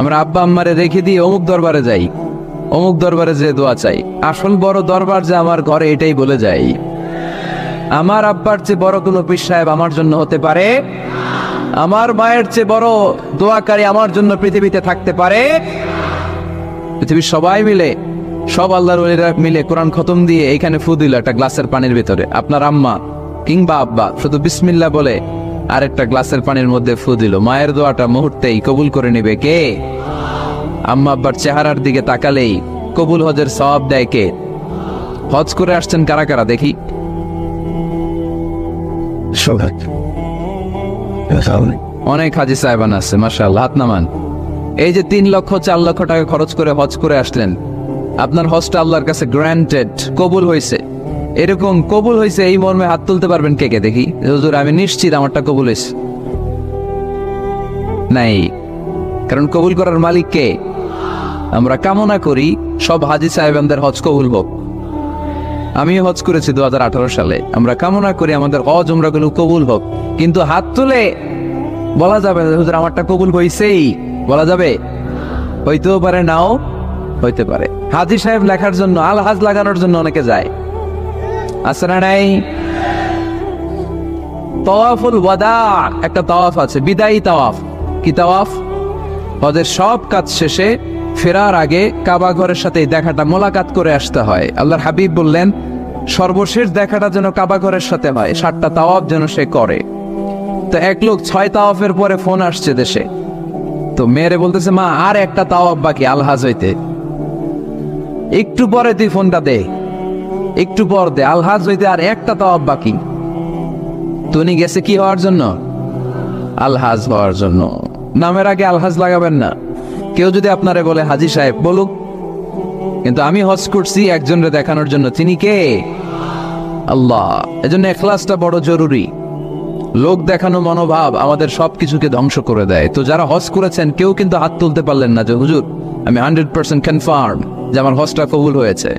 আমরা আব্বা আম্মারে রেখে দিয়ে অমুক দরবারে যাই, অমুক দরবারে যে দোয়া চাই। আসল বড় দরবার যে আমার ঘরে এটাই বলে যাই। আমার আব্বার চেয়ে বড় কোনো পীর সাহেব আমার জন্য হতে পারে? আমার মায়ের চেয়ে বড় দোয়াকারী আমার জন্য পৃথিবীতে থাকতে পারে? পৃথিবীর সবাই মিলে, সব আল্লাহর ওলিরা মিলে কোরআন খতম দিয়ে এখানে ফু দিল একটা গ্লাসের পানির ভিতরে। আপনার আম্মা কিংবা আব্বা শুধু বিসমিল্লা বলে আরেকটা গ্লাসের পানির মধ্যে ফু দিল। মায়ের দোয়াটা মুহূর্তেই কবুল করে নেবে কে? আম্মা আব্বার চেহারার দিকে তাকালেই কবুল হজের সওয়াব দেয় কে? হজ করে আসছেন কারা কারা দেখি? অনেক হাজি সাহেবান আছে মাশাআল্লাহ হাত নামান। এই যে তিন লক্ষ চার লক্ষ টাকা খরচ করে হজ করে আসলেন আপনার হজটা আল্লাহর কাছে গ্রান্টেড কবুল হয়েছে। এরকম কবুল হয়েছে এই মর্মে হাত তুলতে পারবেন কে কে? দেখি। হুজুর, আমি নিশ্চিত আমারটা কবুল হয়েছে। নাই। কারণ কবুল করার মালিক কে? আমরা কামনা করি সব হাজি সাহেবানদের হজ কবুল হোক। আমি হজ করেছি দু হাজার আঠারো সালে। আমরা কামনা করি আমাদের হজ উমরাগুলো কবুল হোক। কিন্তু হাত তুলে বলা যাবে হুজুর, আমারটা কবুল হইছেই। বলা যাবে? হইতেও পারে, নাও হইতে পারে। হাজি সাহেব লেখার জন্য আল হাজ লাগানোর জন্য অনেকে যায়। ওয়াদা, একটা আছে, বিদায়ী কি সব কাজ শেষে ফেরার আগে সাথে দেখাটা, মোলাকাত করে আসতে হয়। হাবিব বললেন, সর্বশেষ দেখাটা যেন কাবা ঘরের সাথে হয়, সাতটা তাওয়াফ যেন সে করে। তো এক লোক ছয় তাওয়াফের পরে ফোন আসছে দেশে। তো মেয়েরে বলতেছে, মা, আর একটা তাওয়াফ বাকি, আলহাজ হইতে। একটু পরে তুই ফোনটা দে। একটু পর দে আলহাজ হইতে আর একটা তাওয়াফ বাকি। তুমি গেছে কি হওয়ার জন্য? আলহাজ হওয়ার জন্য। নামের আগে আলহাজ লাগাবেন না। কেউ যদি আপনারে বলে, হাজি সাহেব, বলুক। কিন্তু আমি হজ করছি একজনরে দেখানোর জন্য। তিনি কে? আল্লাহ। এজন্য এখলাসটা বড় জরুরি। লোক দেখানো মনোভাব আমাদের সবকিছুকে ধ্বংস করে দেয়। তো যারা হজ করেছেন, কেউ কিন্তু হাত তুলতে পারলেন না যে, হুজুর, আমি হান্ড্রেড পার্সেন্ট কনফার্ম যে আমার হজটা কবুল হয়েছে।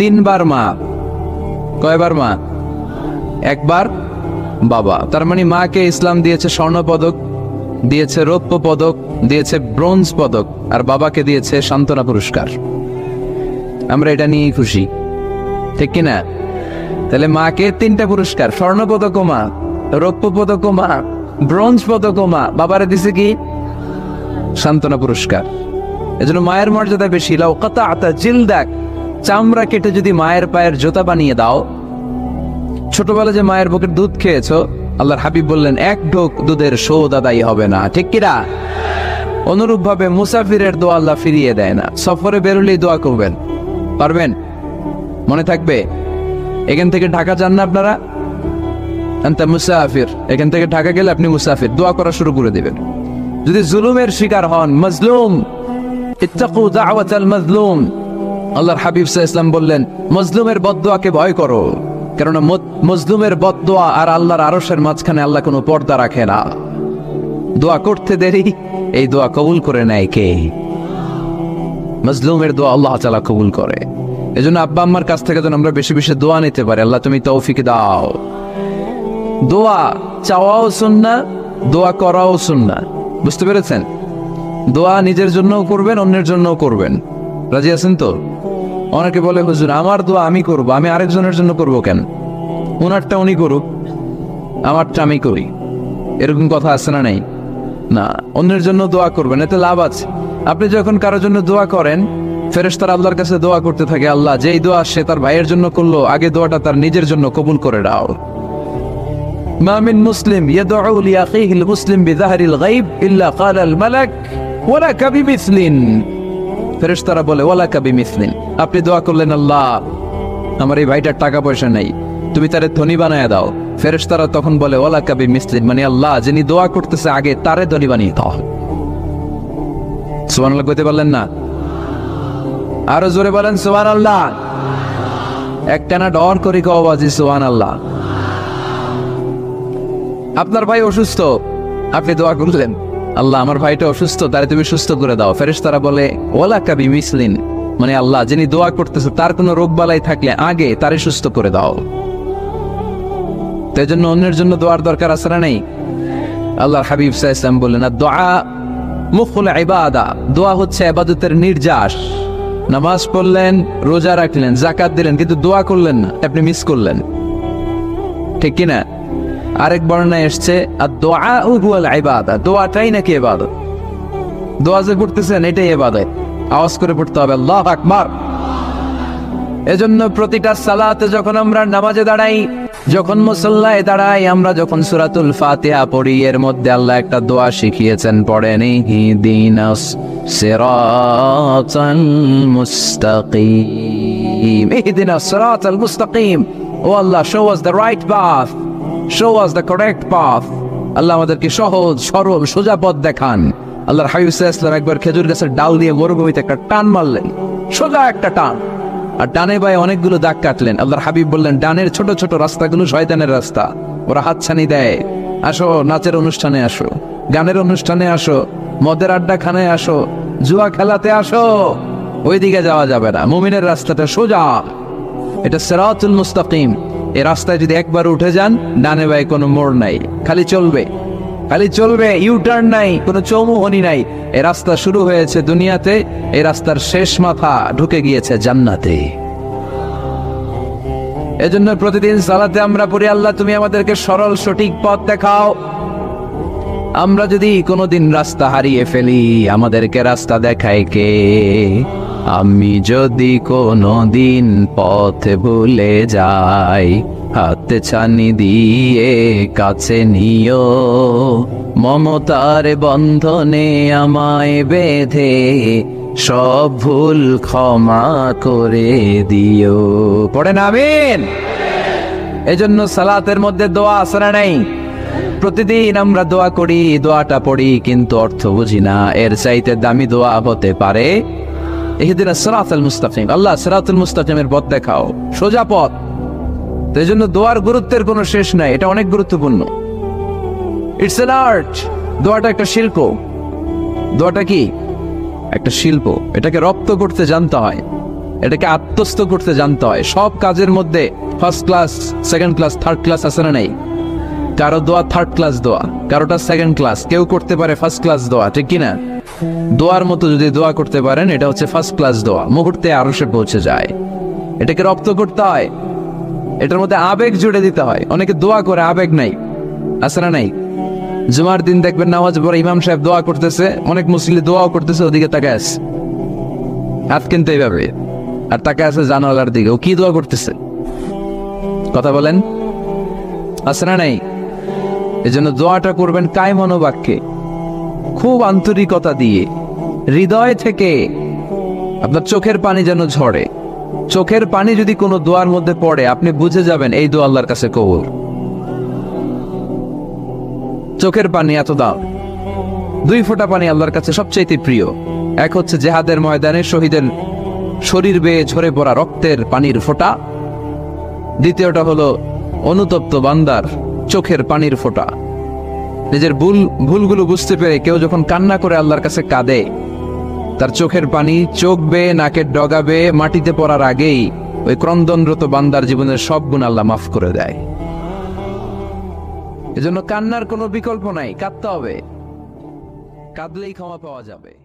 তিনবার মা। কয়বার মা? একবার বাবা। তার মানে মাকে ইসলাম দিয়েছে স্বর্ণ পদক দিয়েছে রৌপ্য পদক দিয়েছে ব্রোঞ্জ পদক, আর বাবাকে দিয়েছে সান্ত্বনা পুরস্কার। আমরা এটা নিয়েই খুশি। ঠিক কিনা? তাহলে মাকে তিনটা পুরস্কার স্বর্ণ পদক মা রৌপ্য পদক মা, ব্রোঞ্জ পদক মা। বাবারে দিছে কি? সান্ত্বনা পুরস্কার। এজন্য মায়ের মর্যাদা বেশি। লাও কাতা আতা জিলদাক। চামড়া কেটে যদি মায়ের পায়ের জোতা বানিয়ে দাও। ছোটবেলা যে মায়ের বুকের দুধ খেয়েছো, আল্লাহর হাবিব বললেন, এক ঢোক দুধের আদায় হবে না। ঠিক কিনা অনুরূপ ভাবে মুসাফিরের দোয়া আল্লাহ ফিরিয়ে দেয় না। সফরে বেরোলেই দোয়া করবেন। পারবেন? মনে থাকবে? এখান থেকে ঢাকা যান না আপনারা? আন্তা মুসাফির। এখান থেকে ঢাকা গেলে আপনি মুসাফির। দোয়া করা শুরু করে দেবেন। যদি জুলুমের শিকার হন, মজলুম। ইত্তাকু দাওয়াতাল মাজলুম। আল্লাহর হাবিব ইসলাম বললেন, মজলুমের বদদোয়াকে ভয় করো, কেননা মজলুমের বদদোয়া আর আল্লাহর আরসের মাঝখানে আল্লাহ কোনো পর্দা রাখে না। দোয়া করতে দেরি, এই দোয়া কবুল করে নেয় কে? মজলুমের দোয়া আল্লাহ তাআলা কবুল করে। এজন্য আব্বা আম্মার কাছ থেকে যেন আমরা বেশি বেশি দোয়া নিতে পারি। আল্লাহ তুমি তৌফিক দাও। দোয়া চাওয়াও শুননা দোয়া করাও শুননা বুঝতে পেরেছেন? দোয়া নিজের জন্যও করবেন, অন্যের জন্যও করবেন। রাজি আছেন তো? অনেকে বলে, হুজুর, আমার দোয়া আমি করব। আমি আরেকজনের জন্য করব কেন? ওনারটা উনি করুক, আমারটা আমি করি। এরকম কথা আছে না নাই? না, অন্যের জন্য দোয়া করবেন, এতে লাভ আছে। আপনি যখন কারোর জন্য দোয়া করেন, ফেরেশতার আল্লাহর কাছে দোয়া করতে থাকে, আল্লাহ, যেই দোয়া সে তার ভাইয়ের জন্য করল, আগে দোয়াটা তার নিজের জন্য কবুল করে দাও মামিন মুসলিম ইয়াদউ লিআখিহিল মুসলিম বিযাহরিল গায়ব ইল্লা ক্বালা মালাক ওয়ালা ফেরেস্তারা বলে ওলা কাবি মিসলিন আপনি দোয়া করলেন আল্লাহ, আমার এই ভাইটার টাকা পয়সা নেই, তুমি তারে ধনী বানায় দাও। ফেরেস্তারা তখন বলে ওলা কাবি মিসলিন মানে আল্লাহ, যিনি দোয়া করতেছে আগে, তারে ধনী বানিয়ে দাও। আল্লাহ কইতে পারলেন না? আরও জোরে বলেন সোহান আল্লাহ একটানা ডর করে কওয়াজি সোহান আল্লাহ আপনার ভাই অসুস্থ, আপনি দোয়া করলেন। আল্লাহ, আমার ভাইটা অসুস্থ, তারে তুমি সুস্থ করে দাও। ফেরেশতারা বলে ওলা কাবি মিসলিন মানে আল্লাহ, যিনি দোয়া করতেছে, তার কোনো রোগ বালাই থাকলে আগে তারে সুস্থ করে দাও। তাই জন্য অন্যের জন্য দোয়ার দরকার আছে না নেই? আল্লাহ হাবিব সাইসলাম বললেন দোয়া মুখ মুখুল ইবাদা। দোয়া হচ্ছে ইবাদতের নির্যাস। নামাজ পড়লেন, রোজা রাখলেন জাকাত দিলেন, কিন্তু দোয়া করলেন না, আপনি মিস করলেন। ঠিক কিনা? আরেক বর্ণায় এসছে আর দোয়া হুয়াল ইবাদা দোয়াটাই নাকি ইবাদত? দোয়া যে করতেছেন, এটাই ইবাদত। আওয়াজ করে পড়তে হবে, আল্লাহ আকবার! এজন্য প্রতিটা সালাতে যখন আমরা নামাজে দাঁড়াই, যখন মুসল্লায় দাঁড়াই, আমরা যখন সুরাতুল ফাতিহা পড়ি, এর মধ্যে আল্লাহ একটা দোয়া শিখিয়েছেন, পড়েন ইহদিনাস সিরাতাল মুস্তাকিম। ইহদিনাস সিরাতাল মুস্তাকিম। O Allah show us the right path show us the correct path Allah আমাদেরকে সহজ, সরল, সোজা পথ দেখান। আল্লাহর হাবিব ইসলাম একবার খেজুর গাছের ডাল দিয়ে মরুভূমিতে একটা টান মারলেন। সোজা একটা টান। আর ডানে বায়ে অনেকগুলো দাগ কাটলেন। আল্লাহর হাবিব বললেন, ডানের ছোট ছোট রাস্তাগুলো শয়তানের রাস্তা। ওরা হাতছানি দেয়। আসো, নাচের অনুষ্ঠানে আসো। গানের অনুষ্ঠানে আসো। মদের আড্ডা খানায় আসো। জুয়া খেলাতে আসো। ওইদিকে যাওয়া যাবে না। মুমিনের রাস্তাটা সোজা। এটা সেরাতুল মুস্তাকিম। এ রাস্তায় যদি একবার উঠে যান, ডানে বায়ে কোনো মোড় নাই। খালি চলবে। খালি চলবে ইউ টার্ন নাই, কোনো চৌমুহনি নাই। এ রাস্তা শুরু হয়েছে দুনিয়াতে এই রাস্তার শেষ মাথা ঢুকে গিয়েছে জান্নাতে। এজন্য প্রতিদিন সালাতে আমরা পড়ি, আল্লাহ, তুমি আমাদেরকে সরল, সঠিক পথ দেখাও। আমরা যদি কোনোদিন রাস্তা হারিয়ে ফেলি, আমাদেরকে রাস্তা দেখায় কে? আমি যদি কোনো দিন পথ ভুলে যাই, হাতে ছানি দিয়ে কাছে নিও। মমতার বন্ধনে আমায় বেঁধে, সব ভুল ক্ষমা করে দিও। পড়ে নামেন এজন্য সালাতের মধ্যে দোয়া আসরা নেই? প্রতিদিন আমরা দোয়া করি, দোয়াটা পড়ি, কিন্তু অর্থ বুঝি না। এর চাইতে দামি দোয়া হতে পারে আল্লাহ পথ দেখাও। সোজা পথ। জন্য দোয়ার গুরুত্বের কোনো শেষ নাই। এটা অনেক গুরুত্বপূর্ণ। ইটস এন আর্ট দোয়াটা একটা শিল্প। দোয়াটা কি? একটা শিল্প। এটাকে রপ্ত করতে জানতে হয়। এটাকে আত্মস্থ করতে জানতে হয়। সব কাজের মধ্যে first class second class third class আছে না নেই? কারও দোয়া থার্ড ক্লাস দোয়া। কারোটা সেকেন্ড ক্লাস কেউ করতে পারে ফার্স্ট ক্লাস দোয়া। ঠিক কিনা? দোয়ার মতো যদি দোয়া করতে পারেন, এটা হচ্ছে ফার্স্ট ক্লাস দোয়া। মুহূর্তে আরও সে পৌঁছে যায়। এটাকে রপ্ত করতে হয়। এটার মধ্যে আবেগ জুড়ে দিতে হয়। অনেকে দোয়া করে, আবেগ নাই না নাই। জুমার দিন দেখবেন নামাজ পরে ইমাম সাহেব দোয়া করতেছে, অনেক মুসলিম দোয়াও করতেছে, ওদিকে তাকে আছে। হাত কিন্তু এইভাবে। আর তাকে আছে জানালার দিকে। ও কি দোয়া করতেছে? কথা বলেন। আছে না নাই। এই জন্য দোয়াটা করবেন কায় মনোবাক্যে খুব আন্তরিকতা দিয়ে, হৃদয় থেকে আপনার চোখের পানি যেন ঝরে। চোখের পানি যদি কোনো দোয়ার মধ্যে পড়ে, আপনি বুঝে যাবেন এই দোয়া আল্লাহর কাছে কবুল। চোখের পানি এত দাম দুই ফোঁটা পানি আল্লাহর কাছে সবচাইতে প্রিয়। এক হচ্ছে জেহাদের ময়দানে শহীদের শরীর বেয়ে ঝরে পড়া রক্তের পানির ফোঁটা। দ্বিতীয়টা হলো অনুতপ্ত বান্দার চোখের পানির ফোঁটা। নিজের ভুল, ভুলগুলো বুঝতে পেরে কেউ যখন কান্না করে আল্লাহর কাছে কাঁদে, তার চোখের পানি চোখ বেয়ে নাকের ডগা বেয়ে মাটিতে পড়ার আগেই ওই ক্রন্দনরত বান্দার জীবনের সব গুণ আল্লাহ মাফ করে দেয়। এজন্য কান্নার কোনো বিকল্প নাই, কাঁদতে হবে। কাঁদলেই ক্ষমা পাওয়া যাবে।